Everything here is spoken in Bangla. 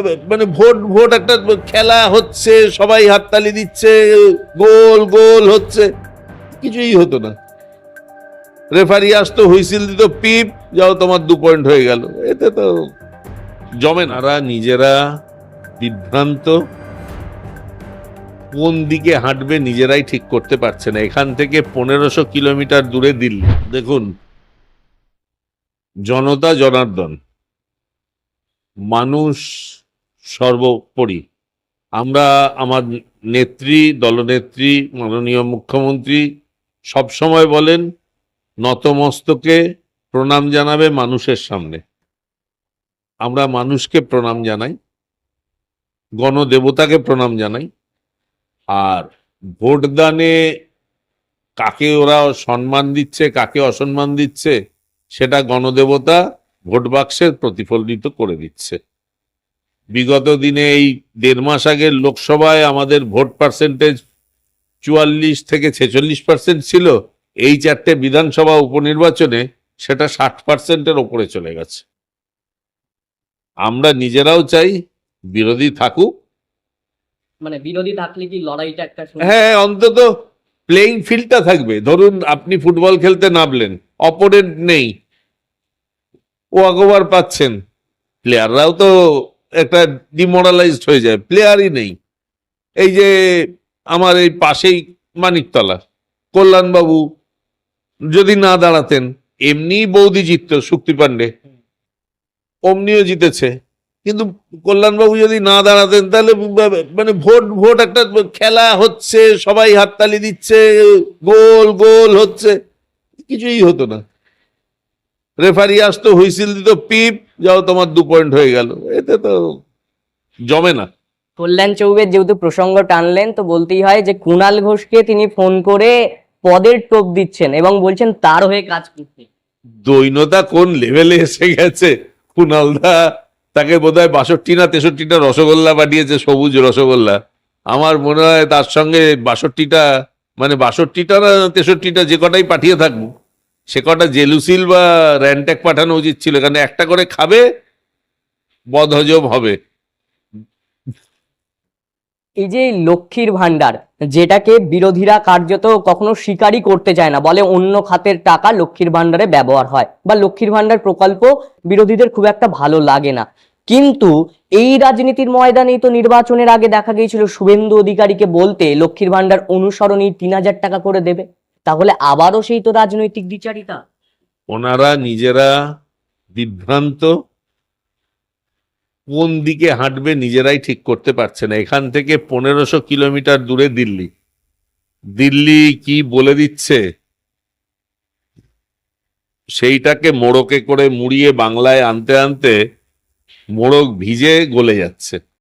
মানে ভোট ভোট একটা খেলা হচ্ছে, সবাই হাততালি দিচ্ছে, গোল গোল হচ্ছে। কিছুই হতো না। রেফারি আসতো, হুইসিল দিত, পিপ, যাও তোমার দু পয়েন্ট হয়ে গেল। এতে তো জমে না। নিজেরা বিভ্রান্ত। কোন দিকে হাঁটবে নিজেরাই ঠিক করতে পারছে না। এখান থেকে পনেরোশো কিলোমিটার দূরে দিল্লি। দেখুন, জনতা জনার্দন। মানুষ সর্বোপরি। আমরা আমার নেত্রী, দলনেত্রী, মাননীয় মুখ্যমন্ত্রী সব সময় বলেন, নতমস্তকে প্রণাম জানাবে মানুষের সামনে। আমরা মানুষকে প্রণাম জানাই, গণদেবতাকে প্রণাম জানাই, আর ভোটদানে কাকে ওরা সম্মান দিচ্ছে, কাকে অসম্মান দিচ্ছে, সেটা গণদেবতা ভোট বাক্সে প্রতিফলিত করে দিচ্ছে। বিগত দিনে এই দেড় মাস আগের লোকসভায় আমাদের ভোট পার্সেন্টেজ চুয়াল্লিশ থেকে ছেচল্লিশ পার্সেন্ট ছিল। এই চারটে বিধানসভা উপনির্বাচনে সেটা ষাট পার্সেন্টের ওপরে চলে গেছে। আমরা নিজেরাও চাই বিরোধী থাকুক। মানে বিরোধী থাকলে কি লড়াইটা একটা হ্যাঁ অন্তত প্লেইং ফিল্ডটা থাকবে। ধরুন আপনি ফুটবল খেলতে নামলেন অপোনেন্ট নেই ও আগোবার পাচ্ছেন। প্লেয়াররাও তো একটা ডিমোরালাইজড হয়ে যায় প্লেয়ারই নেই। এই যে আমার এই পাশেই মানিকতলা কল্যাণবাবু যদি না দাঁড়াতেন এমনি বৌদি জিতত শক্তি পাণ্ডে। অমনিও জিতেছে। কিন্তু কল্যাণবাবু যদি না দাঁড়াতেন, তাহলে মানে ভোট ভোট একটা খেলা হচ্ছে, সবাই হাততালি দিচ্ছে, গোল গোল হচ্ছে, কিছুই হতো না। রেফারি আসতো হুইসিল দিত পিপ যাও তোমার দু পয়েন্ট হয়ে গেল। এতে তো জমে না। কল্যাণ চৌবের যেহেতু প্রসঙ্গ টানলেন তো বলতেই হয় যে কুণাল ঘোষকে তিনি ফোন করে পদের টোপ দিচ্ছেন এবং বলছেন তার হয়ে কাজ করতে। দৈনতা কোন লেভেলে এসে গেছে? কুণালদা তাকে বোধহয় বাষট্টি না তেষট্টিটা রসগোল্লা পাঠিয়েছে সবুজ রসগোল্লা। আমার মনে হয় তার সঙ্গে বাষট্টিটা মানে বাষট্টিটা না তেষট্টিটা যে কটাই পাঠিয়ে থাকব সে কটা জেলুসিল বা র্যান্ট্যাক পাঠানো উচিত ছিল এখানে একটা করে খাবে, বদহজম হবে। এই যে লক্ষ্মীর ভান্ডার যেটাকে বিরোধীরা কার্যত কখনো স্বীকারই করতে চায় না, বলে অন্য খাতের টাকা লক্ষ্মীর ভান্ডারে ব্যবহার হয়, বা লক্ষ্মীর ভান্ডার প্রকল্প বিরোধীদের খুব একটা ভালো লাগে না। কিন্তু এই রাজনীতির ময়দানেই তো নির্বাচনের আগে দেখা গিয়েছিল, শুভেন্দু অধিকারীকে বলতে লক্ষ্মীর ভান্ডার অনুসরণই তিন হাজার টাকা করে দেবে। তাহলে আবারও সেই তো রাজনৈতিক বিচারিতা। ওনারা নিজেরা বিভ্রান্ত, কোন দিকে হাঁটবে নিজেরাই ঠিক করতে পারছে না। এখান থেকে পনেরোশো কিলোমিটার দূরে দিল্লি। দিল্লি কি বলে দিচ্ছে? সেইটাকে মোড়কে করে মুড়িয়ে বাংলায় আনতে আনতে মোড়ক ভিজে গলে যাচ্ছে।